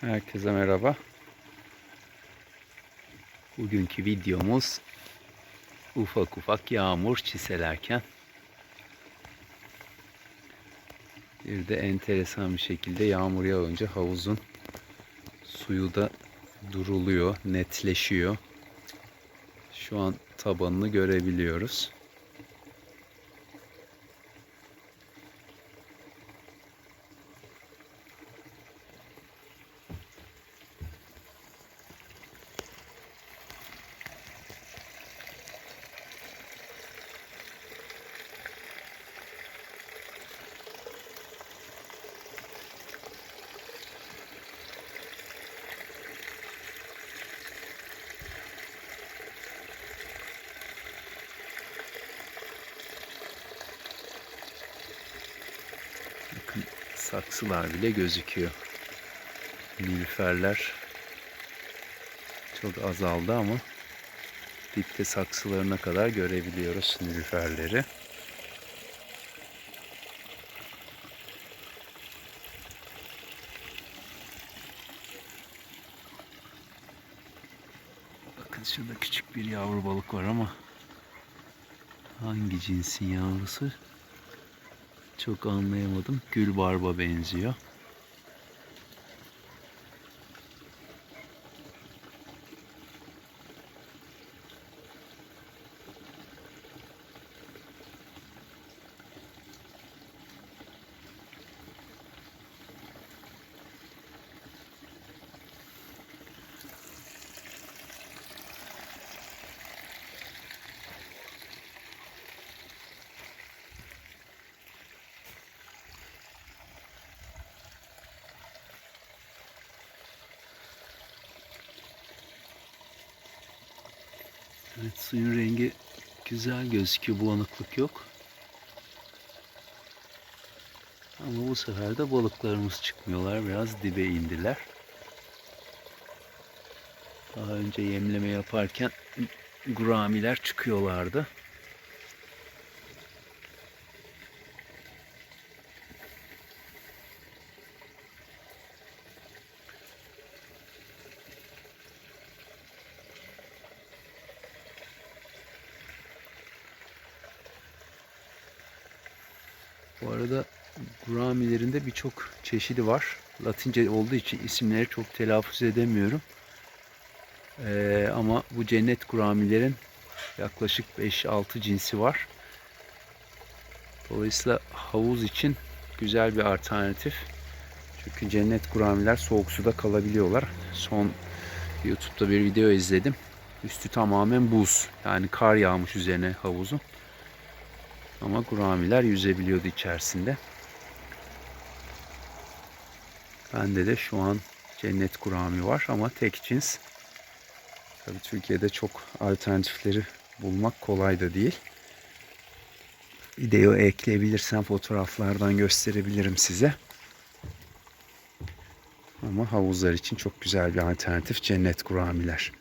Herkese merhaba. Bugünkü videomuz ufak ufak yağmur çiselerken bir de enteresan bir şekilde yağmur yağınca havuzun suyu da duruluyor, netleşiyor. Şu an tabanını görebiliyoruz. Bakın saksılar bile gözüküyor. Nilüferler çok azaldı ama dipte saksılarına kadar görebiliyoruz nilüferleri. Bakın şurada küçük bir yavru balık var ama hangi cinsin yavrusu çok anlayamadım. Gül barba benziyor. Evet suyun rengi güzel gözüküyor. Bulanıklık yok. Ama bu sefer de balıklarımız çıkmıyorlar. Biraz dibe indiler. Daha önce yemleme yaparken guramiler çıkıyorlardı. Bu arada guramilerin de birçok çeşidi var. Latince olduğu için isimleri çok telaffuz edemiyorum. Ee, ama bu cennet guramilerin yaklaşık 5-6 cinsi var. Dolayısıyla havuz için güzel bir alternatif. Çünkü cennet guramiler soğuk suda kalabiliyorlar. Son YouTube'da bir video izledim. Üstü tamamen buz. Yani kar yağmış üzerine havuzun. Ama guramiler yüzebiliyordu içerisinde. Bende de şu an cennet gurami var ama tek cins. Tabii Türkiye'de çok alternatifleri bulmak kolay da değil. Video ekleyebilirsem fotoğraflardan gösterebilirim size. Ama havuzlar için çok güzel bir alternatif cennet guramiler.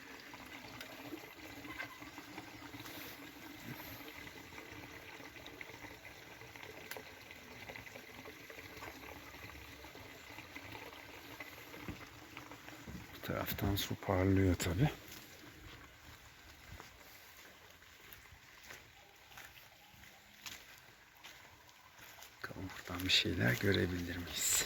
Taraftan su parlıyor tabi. Bakalım buradan bir şeyler görebilir miyiz?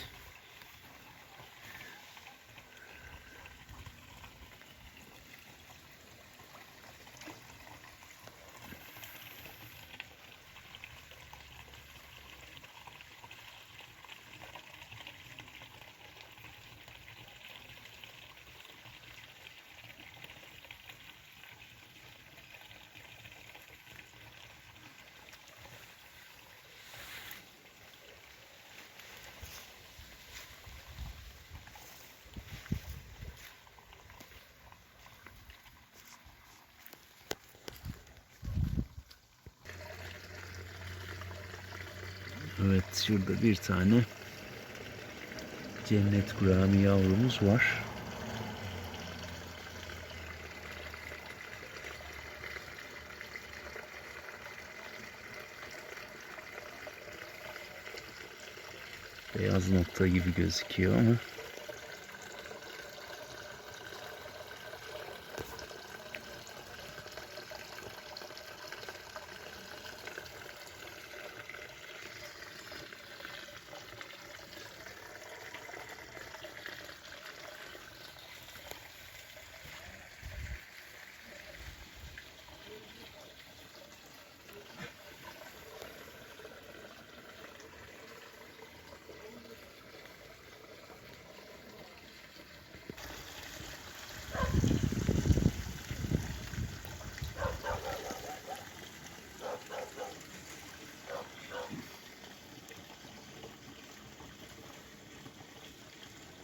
Evet şurada bir tane cennet gurami yavrumuz var. Beyaz nokta gibi gözüküyor ama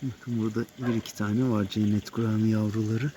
Bakın burada bir iki tane var cennet gurami yavruları.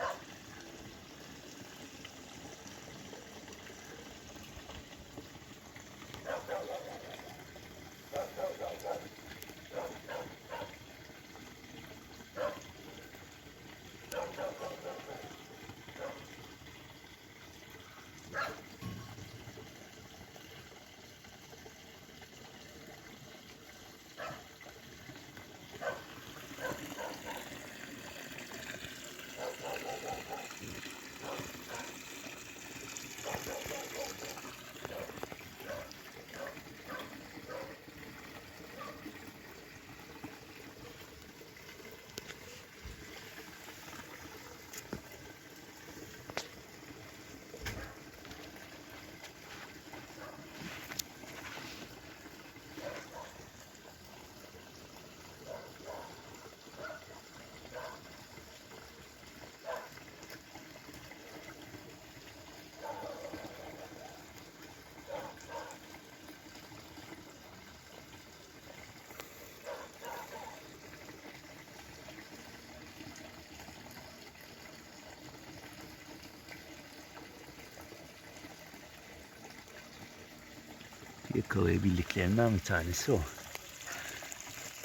Yakalayabildiklerinden bir tanesi o.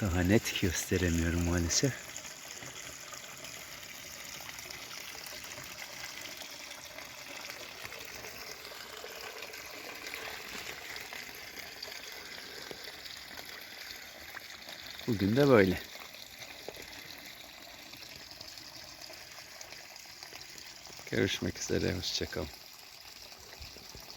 Daha net gösteremiyorum maalesef. Bugün de böyle. Görüşmek üzere. Hoşçakalın.